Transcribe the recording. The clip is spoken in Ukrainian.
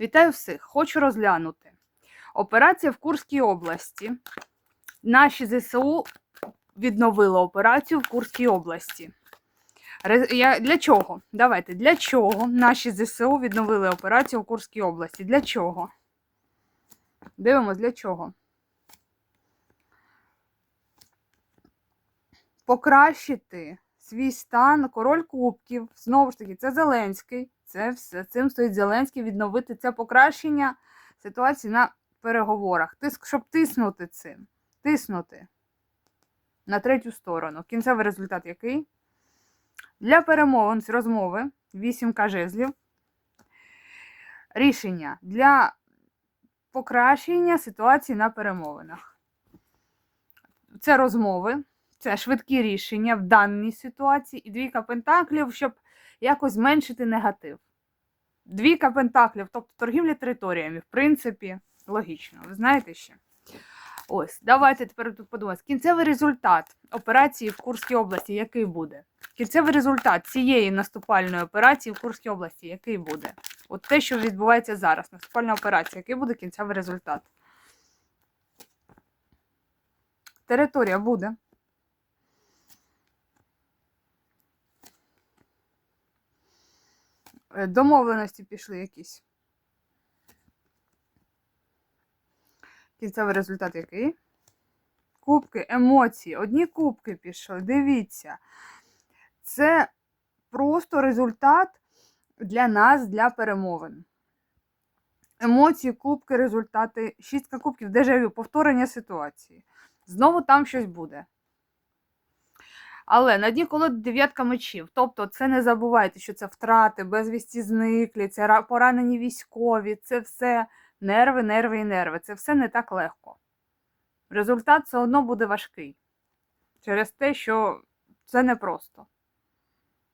Вітаю всіх! Хочу розглянути. Операція в Курській області. Наші ЗСУ відновили операцію в Курській області. Для чого? Давайте. Для чого наші ЗСУ відновили операцію в Курській області? Для чого? Дивимось, для чого? Покращити свій стан король кубків. Знову ж таки, це Зеленський. Це все. Цим стоїть Зеленський відновити це покращення ситуації на переговорах. Тиск, щоб тиснути цим. Тиснути на третю сторону. Кінцевий результат який? Для перемовин з розмови 8 жезлів. Рішення для покращення ситуації на перемовинах. Це розмови, це швидкі рішення в даній ситуації і двійка пентаклів, щоб якось зменшити негатив. Двійка пентаклів, тобто торгівля територіями, в принципі, логічно. Ви знаєте ще? Ось, давайте тепер тут подумаємо. Кінцевий результат операції в Курській області який буде? Кінцевий результат цієї наступальної операції в Курській області який буде? От те, що відбувається зараз, наступальна операція, який буде кінцевий результат? Територія буде. Домовленості пішли якісь. Кінцевий результат який? Кубки, емоції. Одні кубки пішли. Дивіться. Це просто результат для нас, для перемовин. Емоції, кубки, результати. Шістка кубків, дежавю, повторення ситуації. Знову там щось буде. Але на дні колоди дев'ятка мечів. Тобто, це не забувайте, що це втрати, безвісті зниклі, це поранені військові, це все нерви, нерви і нерви. Це все не так легко. Результат все одно буде важкий. Через те, що це непросто.